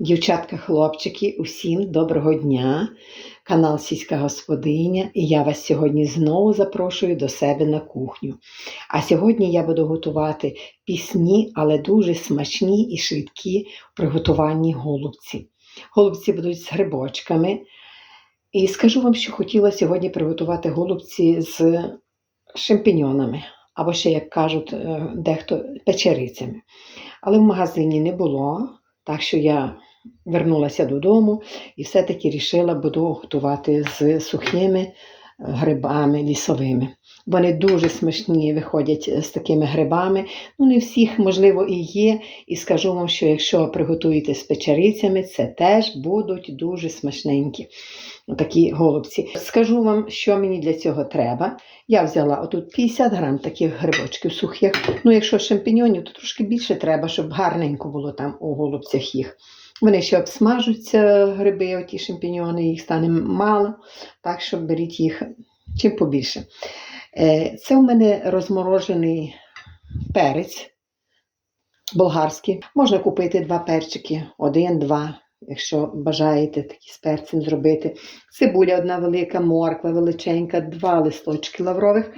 Дівчатка, хлопчики, усім доброго дня! Канал Сільська Господиня, і я вас сьогодні знову запрошую до себе на кухню. А сьогодні я буду готувати пісні, але дуже смачні і швидкі приготуванні голубці. Голубці будуть з грибочками. І скажу вам, що хотіла сьогодні приготувати голубці з шампіньонами, або ще, як кажуть, е, дехто печерицями. Але в магазині не було, так що я вернулася додому і все-таки рішила буду готувати з сухими е, грибами лісовими. Вони дуже смачні виходять з такими грибами. Ну, не всіх, можливо, і є. І скажу вам, що якщо приготуєте з печерицями, це теж будуть дуже смачненькі такі голубці. Скажу вам, що мені для цього треба. Я взяла отут 50 грам таких грибочків сухих. Ну, якщо шампіньонів, то трошки більше треба, щоб гарненько було там у голубцях їх. Вони ще обсмажуться, гриби, оті шампіньони, їх стане мало, так що беріть їх чим побільше. Е, Це у мене розморожений перець болгарський. Можна купити два перчики, один-два, якщо бажаєте такі з перцем зробити. Цибуля одна велика, морква величенька, два листочки лаврових,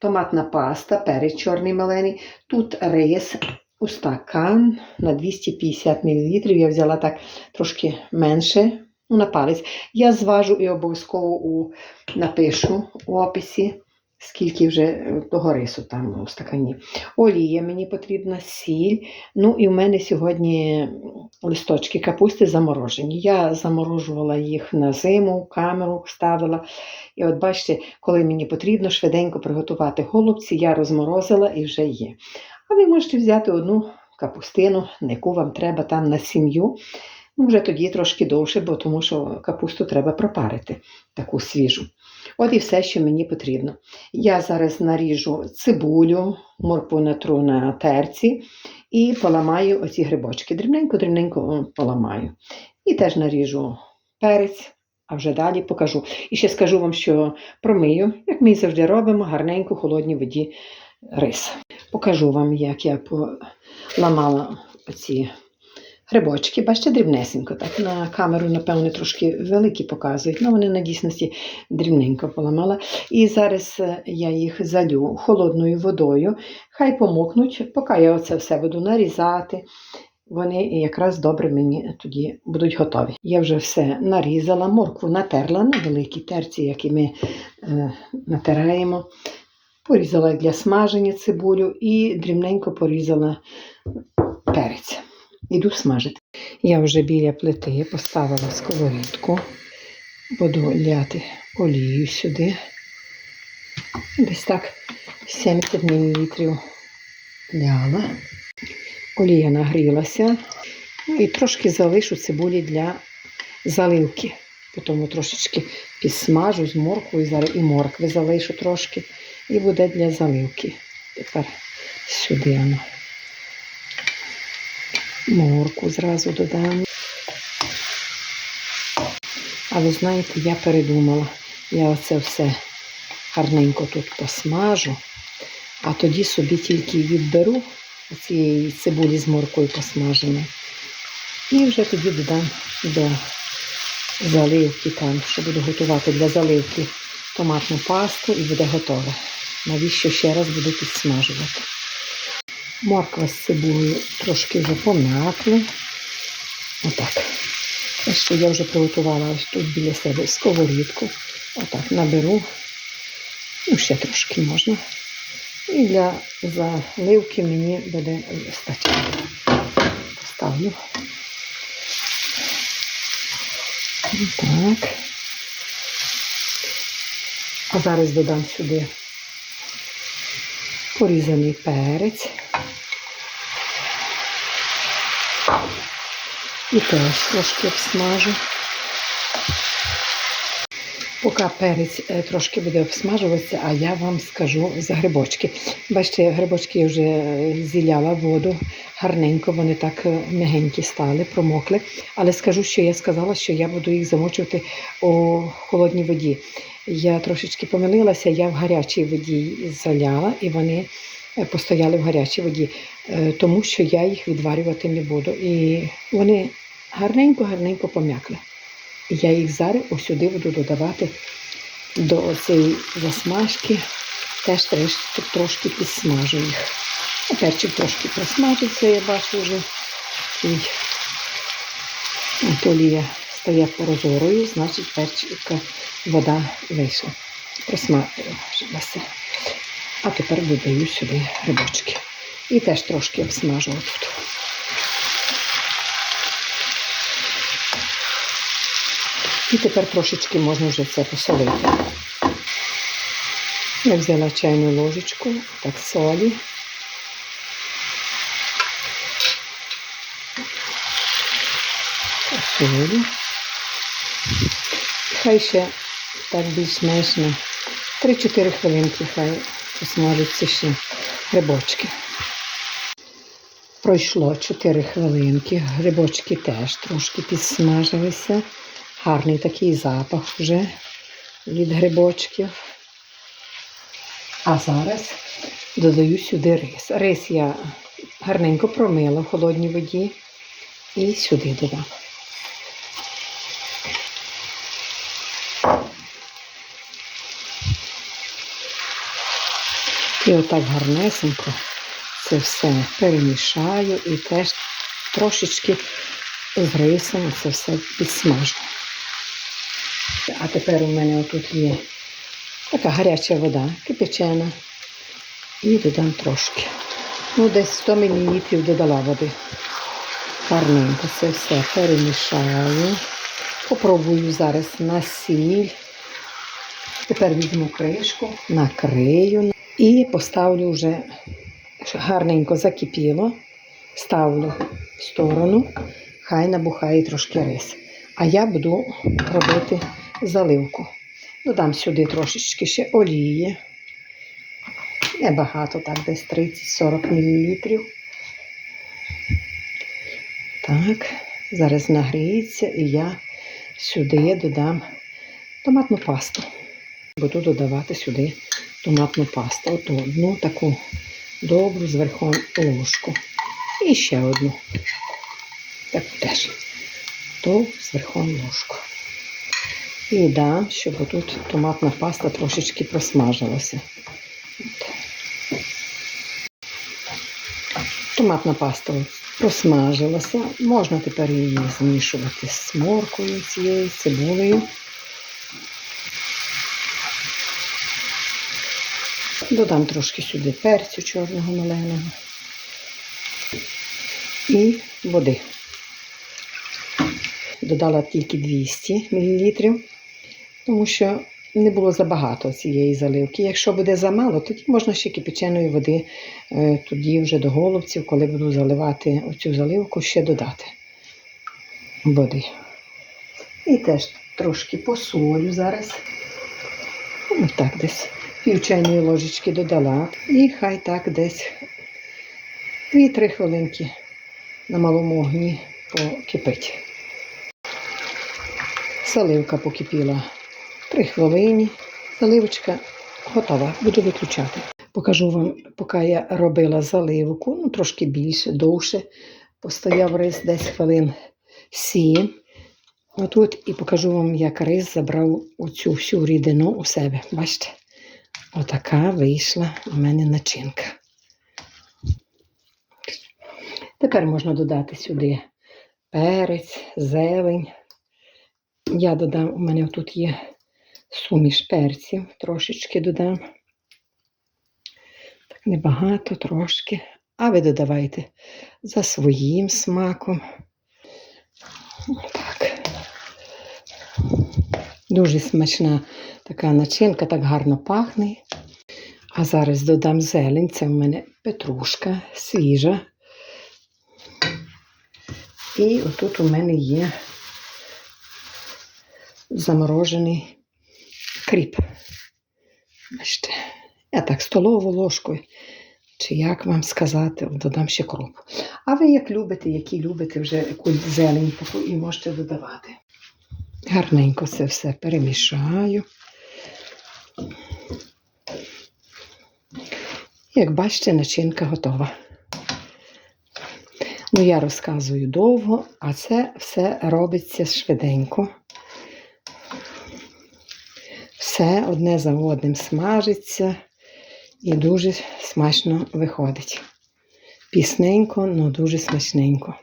томатна паста, перець чорний малений. Тут рис у стакан на 250 мл. Я взяла так трошки менше ну, на палець. Я зважу і обов'язково у, напишу у описі, скільки вже е, того рису там у стакані. Олія мені потрібна, сіль. Ну і в мене сьогодні листочки капусти заморожені. Я заморожувала їх на зиму, камеру ставила. І от бачите, коли мені потрібно швиденько приготувати голубці, я розморозила і вже є. А ви можете взяти одну капустину, яку вам треба там на сім'ю. Ну, вже тоді трошки довше, бо тому що капусту треба пропарити, таку свіжу. От і все, що мені потрібно. Я зараз наріжу цибулю, моркву натру на терці і поламаю оці грибочки. Дрібненько-дрібненько поламаю. І теж наріжу перець, а вже далі покажу. І ще скажу вам, що промию, як ми завжди робимо, гарненько холодній воді рис. Покажу вам, як я поламала ці грибочки. Бачите, дрібнесенько. Так на камеру, напевно, трошки великі показують, але вони на дійсності дрібненько поламала. І зараз е, я їх залю холодною водою. Хай помокнуть, поки я оце все буду нарізати. Вони якраз добре мені тоді будуть готові. Я вже все нарізала, моркву натерла на великій терці, які ми е, натираємо. Порізала для смаження цибулю і дрібненько порізала перець. Іду смажити. Я вже біля плити поставила сковорідку, буду ляти олію сюди. Десь так 70 мл ляла. Олія нагрілася. Ну і трошки залишу цибулі для заливки. Потім трошечки підсмажу з морквою, і моркви залишу трошки. І буде для заливки. Тепер сюди воно. Морку зразу додам. А ви знаєте, я передумала. Я оце все гарненько тут посмажу, а тоді собі тільки відберу цієї цибулі з моркою посмаженої. І вже тоді додам до заливки там, що буду готувати для заливки томатну пасту і буде готове. Навіщо ще раз буду підсмажувати? Морква з цибулею трошки вже пом'якли. Отак. Ось що я вже приготувала ось тут біля себе сковорідку. Отак наберу. Ну, ще трошки можна. І для заливки мені буде вистачати. Поставлю. Так. А зараз додам сюди порізаний перець. І теж трошки обсмажу. Поки перець е, трошки буде обсмажуватися, а я вам скажу за грибочки. Бачите, грибочки я вже е, зіляла воду гарненько, вони так е, м'ягенькі стали, промокли. Але скажу, що я сказала, що я буду їх замочувати у холодній воді. Я трошечки помилилася, я в гарячій воді заляла і вони постояли в гарячій воді, тому що я їх відварювати не буду. І вони гарненько-гарненько пом'якли. Я їх зараз ось сюди буду додавати до цієї засмажки. Теж трошки, підсмажу їх. Перчик трошки просмажиться, я бачу вже. І от олія стає прозорою, значить перчика вода вийшла. Просмажилася. А тепер додаю сюди грибочки. І теж трошки обсмажу тут. І тепер трошечки можна вже це посолити. Я взяла чайну ложечку, так солі. Солі. Хай ще так більш-менш на 3-4 хвилинки хай посмажуться ще грибочки. Пройшло 4 хвилинки, грибочки теж трошки підсмажилися. Гарний такий запах вже від грибочків. А зараз додаю сюди рис. Рис я гарненько промила в холодній воді і сюди додам. І отак гарнесенько це все перемішаю і теж трошечки з рисом це все підсмажу. А тепер у мене отут є така гаряча вода, кипячена. І додам трошки. Ну, десь 100 мл додала води. Гарненько це все перемішаю. Попробую зараз на сіль. Тепер візьму кришку, накрию і поставлю вже гарненько закипіло. Ставлю в сторону, хай набухає трошки рис. А я буду робити заливку. Додам сюди трошечки ще олії. Небагато, так, десь 30-40 мл. Так, зараз нагріється і я сюди додам томатну пасту. Буду додавати сюди томатну пасту. От одну таку добру зверху ложку. І ще одну. Таку теж. То зверху ложку. І дам, щоб тут томатна паста трошечки просмажилася. Томатна паста просмажилася. Можна тепер її змішувати з моркою цією цибулею. Додам трошки сюди перцю чорного маленого і води. Додала тільки 200 мл, тому що не було забагато цієї заливки. Якщо буде замало, тоді можна ще кипяченої води, е, тоді вже до голубців, коли буду заливати оцю заливку, ще додати води. І теж трошки посолю зараз. Ось так десь пів чайної ложечки додала. І хай так десь 2-3 хвилинки на малому огні покипить. Заливка покипіла 3 хвилини. Заливочка готова. Буду виключати. Покажу вам, поки я робила заливку, ну трошки більше, довше. Постояв рис десь хвилин 7. Отут і покажу вам, як рис забрав оцю всю рідину у себе. Бачите? Отака вийшла у мене начинка. Тепер можна додати сюди перець, зелень. Я додам, у мене тут є суміш перців, трошечки додам. Так, небагато, трошки. А ви додавайте за своїм смаком. Так. Дуже смачна така начинка, так гарно пахне. А зараз додам зелень. Це в мене петрушка свіжа. І отут у мене є заморожений кріп. Бачите, я так столову ложкою, чи як вам сказати, додам ще кроп. А ви як любите, які любите вже яку зелень і можете додавати. Гарненько це все перемішаю. Як бачите, начинка готова. Ну, я розказую довго, а це все робиться швиденько. Все одне за одним смажиться і дуже смачно виходить. Пісненько, але дуже смачненько.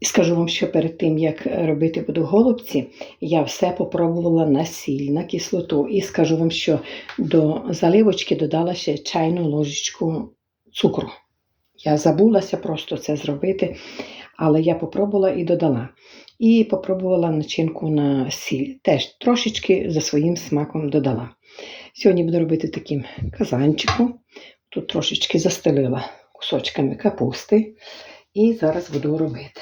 І скажу вам, що перед тим, як робити буду голубці, я все попробувала на сіль, на кислоту. І скажу вам, що до заливочки додала ще чайну ложечку цукру. Я забулася просто це зробити, але я попробувала і додала. І попробувала начинку на сіль. Теж трошечки за своїм смаком додала. Сьогодні буду робити таким казанчиком. Тут трошечки застелила кусочками капусти. І зараз буду робити.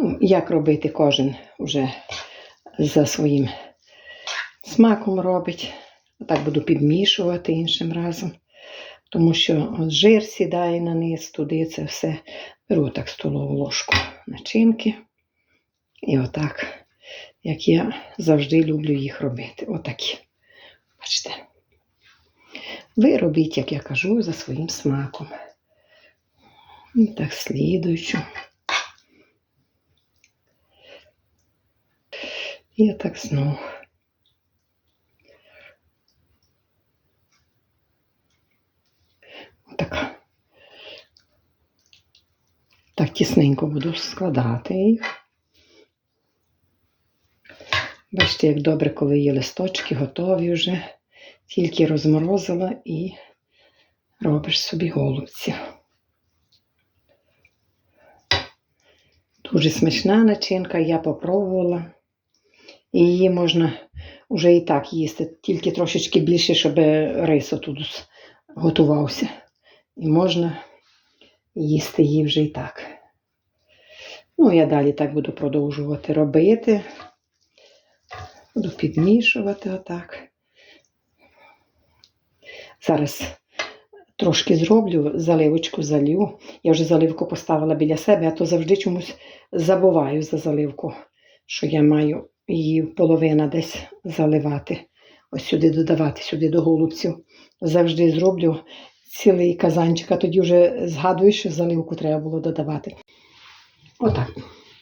Ну, як робити кожен вже за своїм смаком робить. Так буду підмішувати іншим разом. Тому що жир сідає на низ, туди це все. Беру так столову ложку начинки. І отак, як я завжди люблю їх робити. Отакі. Бачите. Ви робіть, як я кажу, за своїм смаком. І так слідуючу. І отак знову. Отака. Так тісненько буду складати їх. Бачите, як добре, коли є листочки, готові вже. Тільки розморозила і робиш собі голубці. Дуже смачна начинка, я попробувала. І її можна вже і так їсти, тільки трошечки більше, щоб рис тут готувався. І можна їсти її вже і так. Ну, я далі так буду продовжувати робити. Буду підмішувати отак. Зараз трошки зроблю, заливочку залью. Я вже заливку поставила біля себе, а то завжди чомусь забуваю за заливку, що я маю її половина десь заливати. Ось сюди додавати, сюди до голубців. Завжди зроблю цілий казанчик, а тоді вже згадую, що заливку треба було додавати. Отак.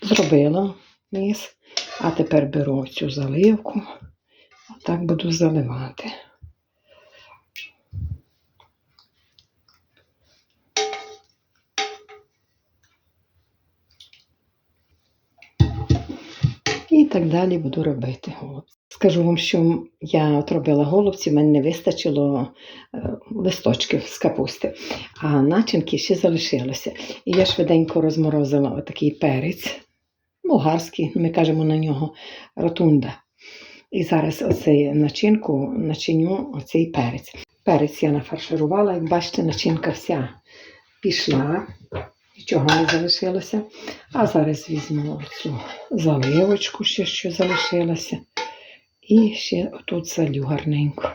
Зробила низ. А тепер беру цю заливку. Отак буду заливати. Так далі буду робити голубці. Скажу вам, що я от робила голубці, мене не вистачило е, листочків з капусти, а начинки ще залишилося. І я швиденько розморозила отакий перець, болгарський, ми кажемо на нього ротунда. І зараз оцей начинку начиню оцей перець. Перець я нафарширувала, як бачите, начинка вся пішла, нічого не залишилося. А зараз візьму цю заливочку, ще що залишилося. І ще отут залю гарненько.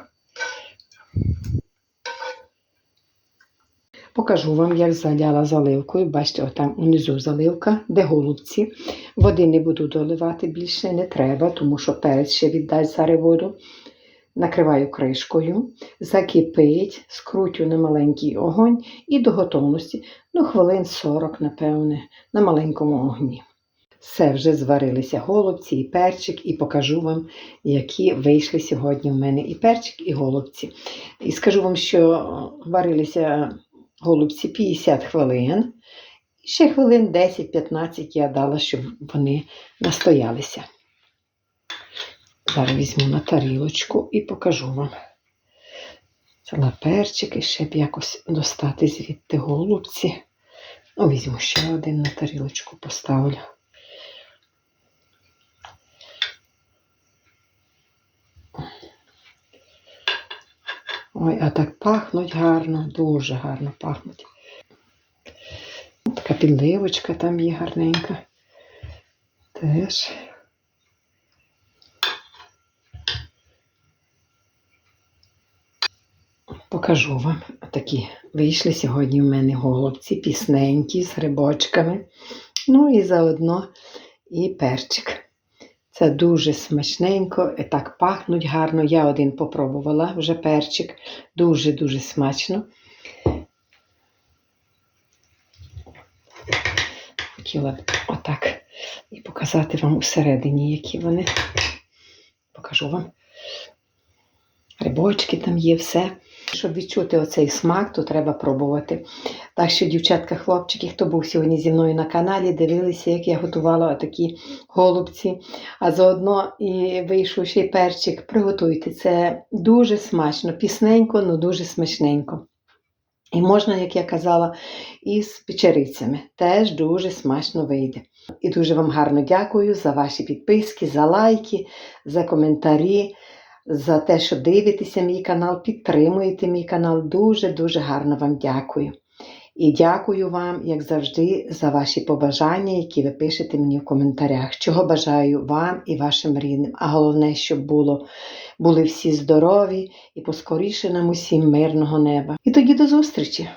Покажу вам, як заляла заливкою. Бачите, отам унизу заливка, де голубці. Води не буду доливати більше, не треба, тому що перець ще віддасть зараз воду. Накриваю кришкою, закипить, скрутю на маленький огонь і до готовності, ну, хвилин 40, напевне, на маленькому огні. Все, вже зварилися голубці і перчик, і покажу вам, які вийшли сьогодні в мене і перчик, і голубці. І скажу вам, що варилися голубці 50 хвилин. І ще хвилин 10-15 я дала, щоб вони настоялися. Зараз візьму на тарілочку і покажу вам. Взяла перчик і ще б якось достати звідти голубці. Ну, візьму ще один на тарілочку поставлю. Ой, а так пахнуть гарно, дуже гарно пахнуть. Така підливочка там є гарненька. Теж. Покажу вам такі вийшли сьогодні в мене голубці, пісненькі, з грибочками. Ну і заодно і перчик. Це дуже смачненько, і так пахнуть гарно. Я один попробувала вже перчик. Дуже-дуже смачно. Хотіла б отак і показати вам усередині, які вони. Покажу вам. Рибочки там є, все. Щоб відчути оцей смак, то треба пробувати. Так що, дівчатка, хлопчики, хто був сьогодні зі мною на каналі, дивилися, як я готувала такі голубці. А заодно і вийшов ще й перчик. Приготуйте. Це дуже смачно, пісненько, але дуже смачненько. І можна, як я казала, із печерицями. Теж дуже смачно вийде. І дуже вам гарно дякую за ваші підписки, за лайки, за коментарі, за те, що дивитеся мій канал, підтримуєте мій канал. Дуже-дуже гарно вам дякую. І дякую вам, як завжди, за ваші побажання, які ви пишете мені в коментарях. Чого бажаю вам і вашим рідним. А головне, щоб було, були всі здорові і поскоріше нам усім мирного неба. І тоді до зустрічі!